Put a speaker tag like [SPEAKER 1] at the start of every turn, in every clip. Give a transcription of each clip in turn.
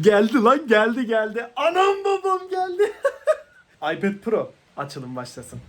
[SPEAKER 1] Geldi lan geldi geldi. Anam babam geldi. iPad Pro açılım başlasın.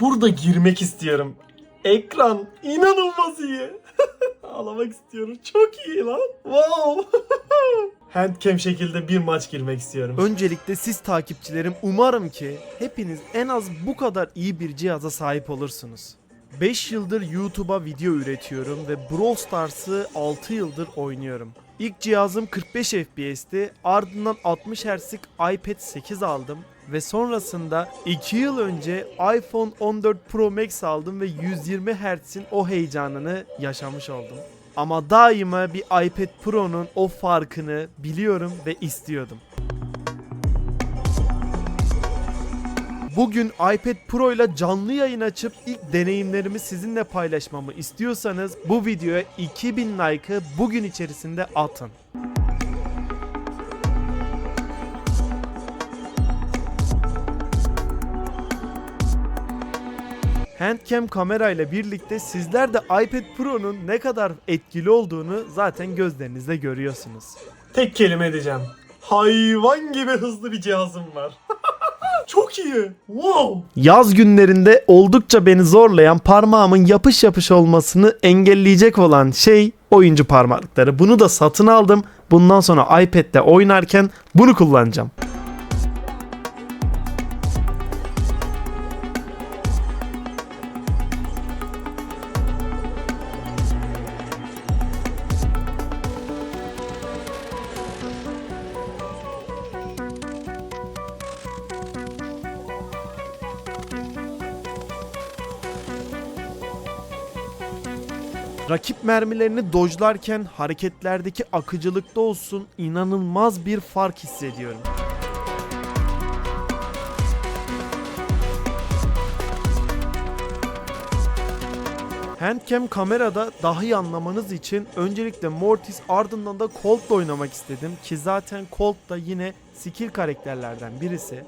[SPEAKER 1] Burada girmek istiyorum. Ekran inanılmaz iyi. Ağlamak istiyorum. Çok iyi lan. Wow. Handcam şekilde bir maç girmek istiyorum.
[SPEAKER 2] Öncelikle siz takipçilerim umarım ki hepiniz en az bu kadar iyi bir cihaza sahip olursunuz. 5 yıldır YouTube'a video üretiyorum ve Brawl Stars'ı 6 yıldır oynuyorum. İlk cihazım 45 FPS'ti ardından 60 Hz'lik iPad 8 aldım ve sonrasında 2 yıl önce iPhone 14 Pro Max aldım ve 120 Hz'in o heyecanını yaşamış oldum. Ama daima bir iPad Pro'nun o farkını biliyorum ve istiyordum. Bugün iPad Pro ile canlı yayın açıp ilk deneyimlerimi sizinle paylaşmamı istiyorsanız bu videoya 2000 like'ı bugün içerisinde atın. Handcam kamera ile birlikte sizler de iPad Pro'nun ne kadar etkili olduğunu zaten gözlerinizde görüyorsunuz.
[SPEAKER 1] Tek kelime edeceğim. Hayvan gibi hızlı bir cihazım var. Çok iyi. Wow.
[SPEAKER 2] Yaz günlerinde oldukça beni zorlayan parmağımın yapış yapış olmasını engelleyecek olan şey oyuncu parmaklıkları. Bunu da satın aldım. Bundan sonra iPad'de oynarken bunu kullanacağım. Rakip mermilerini dojlarken hareketlerdeki akıcılıkta olsun inanılmaz bir fark hissediyorum. Handcam kamerada daha iyi anlamanız için öncelikle Mortis ardından da Colt'la oynamak istedim ki zaten Colt da yine skill karakterlerden birisi.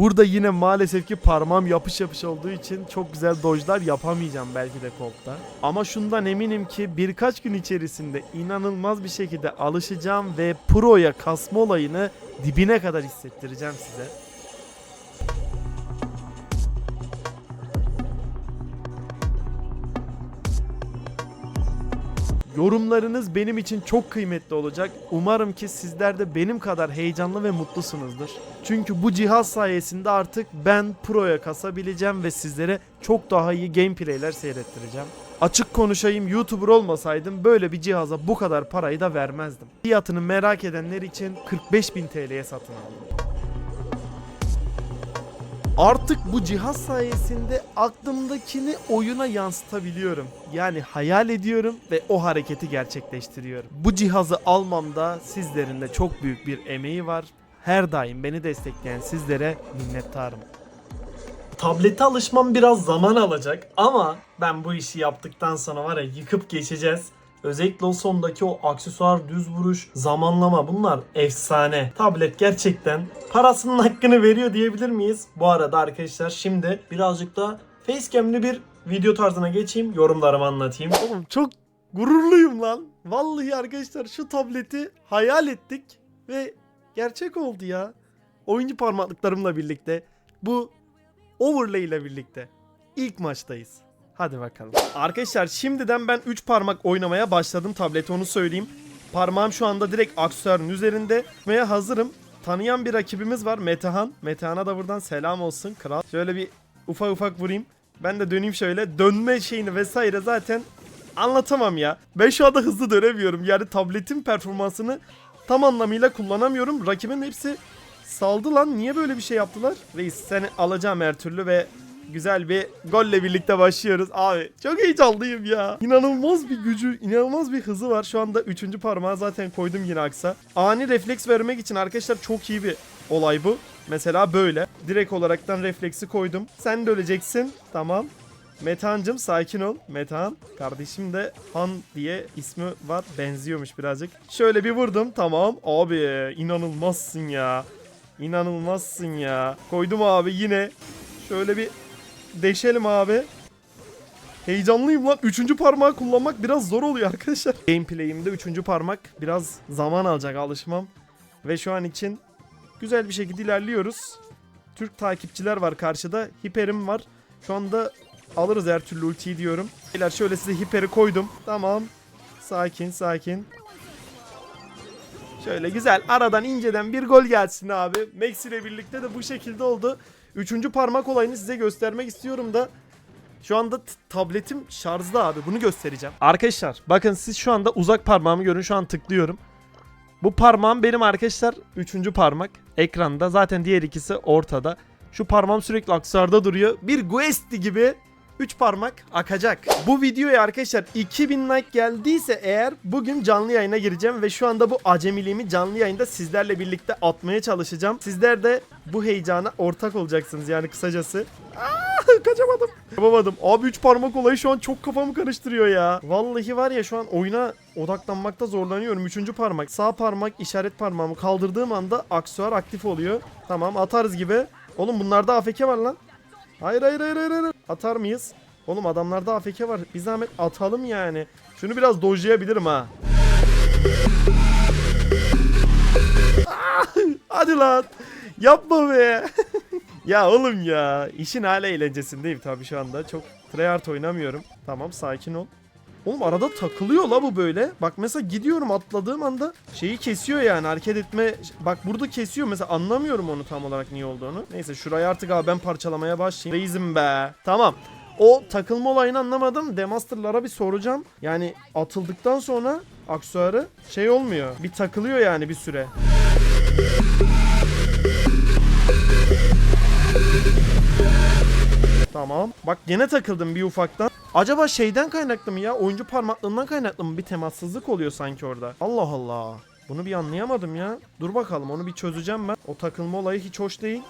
[SPEAKER 2] Burada yine maalesef ki parmağım yapış yapış olduğu için çok güzel dojlar yapamayacağım belki de Colt'ta. Ama şundan eminim ki birkaç gün içerisinde inanılmaz bir şekilde alışacağım ve Pro'ya kasma olayını dibine kadar hissettireceğim size. Yorumlarınız benim için çok kıymetli olacak. Umarım ki sizler de benim kadar heyecanlı ve mutlusunuzdur. Çünkü bu cihaz sayesinde artık ben Pro'ya kasabileceğim ve sizlere çok daha iyi gameplayler seyrettireceğim. Açık konuşayım YouTuber olmasaydım böyle bir cihaza bu kadar parayı da vermezdim. Fiyatını merak edenler için 45.000 TL'ye satın aldım. Artık bu cihaz sayesinde aklımdakini oyuna yansıtabiliyorum. Yani hayal ediyorum ve o hareketi gerçekleştiriyorum. Bu cihazı almamda sizlerin de çok büyük bir emeği var. Her daim beni destekleyen sizlere minnettarım.
[SPEAKER 1] Tablete alışmam biraz zaman alacak ama ben bu işi yaptıktan sonra var ya yıkıp geçeceğiz. Özellikle o sondaki o aksesuar, düz vuruş, zamanlama bunlar efsane. Tablet gerçekten parasının hakkını veriyor diyebilir miyiz? Bu arada arkadaşlar şimdi birazcık da facecam'li bir video tarzına geçeyim. Yorumlarımı anlatayım.
[SPEAKER 2] Oğlum çok gururluyum lan. Vallahi arkadaşlar şu tableti hayal ettik ve gerçek oldu ya. Oyuncu parmaklıklarımla birlikte bu overlay ile birlikte ilk maçtayız. Hadi bakalım. Arkadaşlar şimdiden ben 3 parmak oynamaya başladım tablete onu söyleyeyim. Parmağım şu anda direkt aksesuarın üzerinde ve hazırım. Tanıyan bir rakibimiz var Metehan. Metehan'a da buradan selam olsun kral. Şöyle bir ufak ufak vurayım. Ben de döneyim şöyle. Dönme şeyini vesaire zaten anlatamam ya. Ben şu anda hızlı dönemiyorum. Yani tabletin performansını tam anlamıyla kullanamıyorum. Rakibin hepsi saldı lan. Niye böyle bir şey yaptılar? Reis seni alacağım her türlü ve güzel bir golle birlikte başlıyoruz. Abi çok heyecanlıyım ya. İnanılmaz bir gücü, inanılmaz bir hızı var. Şu anda üçüncü parmağı zaten koydum yine aksa. Ani refleks vermek için arkadaşlar çok iyi bir olay bu. Mesela böyle. Direkt olaraktan refleksi koydum. Sen de öleceksin. Tamam. Metehan'cım sakin ol. Metehan. Kardeşim de Han diye ismi var. Benziyormuş birazcık. Şöyle bir vurdum. Tamam. Abi inanılmazsın ya. İnanılmazsın ya. Koydum abi yine. Şöyle bir deşelim abi. Heyecanlıyım lan. Üçüncü parmağı kullanmak biraz zor oluyor arkadaşlar. Gameplay'imde üçüncü parmak biraz zaman alacak alışmam. Ve şu an için güzel bir şekilde ilerliyoruz. Türk takipçiler var karşıda. Hiperim var. Şu anda alırız her türlü ultiyi diyorum. Beyler şöyle size hiperi koydum. Tamam. Sakin sakin. Şöyle güzel aradan inceden bir gol gelsin abi. Max ile birlikte de bu şekilde oldu. Üçüncü parmak olayını size göstermek istiyorum da şu anda tabletim şarjda abi bunu göstereceğim. Arkadaşlar bakın siz şu anda uzak parmağımı görün şu an tıklıyorum. Bu parmağım benim arkadaşlar üçüncü parmak ekranda zaten diğer ikisi ortada. Şu parmağım sürekli aksesuarda duruyor. Bir Guesti gibi 3 parmak akacak. Bu videoya arkadaşlar 2000 like geldiyse eğer bugün canlı yayına gireceğim ve şu anda bu acemiliğimi canlı yayında sizlerle birlikte atmaya çalışacağım. Sizler de bu heyecana ortak olacaksınız yani kısacası. Aa, kaçamadım. Yapamadım. Abi 3 parmak olayı şu an çok kafamı karıştırıyor ya. Vallahi var ya şu an oyuna odaklanmakta zorlanıyorum. Üçüncü parmak. Sağ parmak işaret parmağımı kaldırdığım anda aksesuar aktif oluyor. Tamam atarız gibi. Oğlum bunlarda AFK var lan. Hayır hayır hayır hayır. Atar mıyız? Oğlum adamlarda AFK var. Bir zahmet atalım yani. Şunu biraz dojlayabilirim ha. Ah, Hadi lan. Yapma be. ya oğlum ya. İşin hala eğlencesindeyim tabii şu anda. Çok tryhard oynamıyorum. Tamam sakin ol. Oğlum arada takılıyor la bu böyle. Bak mesela gidiyorum atladığım anda şeyi kesiyor yani hareket etme. Bak burada kesiyor mesela anlamıyorum onu tam olarak niye olduğunu. Neyse şurayı artık abi ben parçalamaya başlayayım. Reizim be. Tamam. O takılma olayını anlamadım. Demaster'lara bir soracağım. Yani atıldıktan sonra aksesuarı şey olmuyor. Bir takılıyor yani bir süre. Tamam. Bak gene takıldım bir ufaktan. Acaba şeyden kaynaklı mı ya? Oyuncu parmaklığından kaynaklı mı? Bir temassızlık oluyor sanki orada. Allah Allah. Bunu bir anlayamadım ya. Dur bakalım onu bir çözeceğim ben. O takılma olayı hiç hoş değil.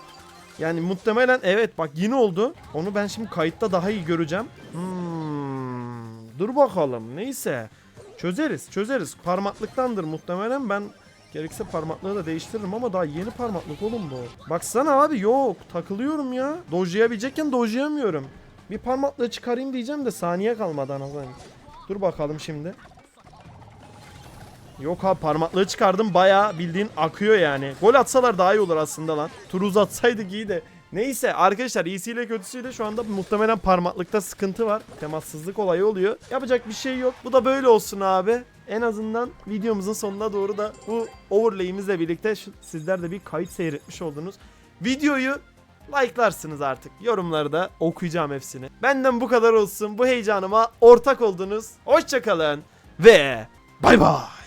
[SPEAKER 2] Yani muhtemelen evet bak yine oldu. Onu ben şimdi kayıtta daha iyi göreceğim. Hmm, dur bakalım neyse. Çözeriz çözeriz. Parmaklıktandır muhtemelen ben gerekirse parmaklığı da değiştiririm ama daha yeni parmaklık oğlum bu. Baksana abi yok takılıyorum ya. Dojlayabilecekken dojlayamıyorum. Bir parmaklığı çıkarayım diyeceğim de saniye kalmadı anasını. Dur bakalım şimdi. Yok abi parmaklığı çıkardım bayağı bildiğin akıyor yani. Gol atsalar daha iyi olur aslında lan. Tur uzatsaydık iyi de. Neyse arkadaşlar iyisiyle kötüsüyle şu anda muhtemelen parmaklıkta sıkıntı var. Temassızlık olayı oluyor. Yapacak bir şey yok. Bu da böyle olsun abi. En azından videomuzun sonuna doğru da bu overlay'imizle birlikte sizler de bir kayıt seyretmiş oldunuz. Videoyu like'larsınız artık. Yorumları da okuyacağım hepsini. Benden bu kadar olsun. Bu heyecanıma ortak oldunuz. Hoşçakalın ve bay bay.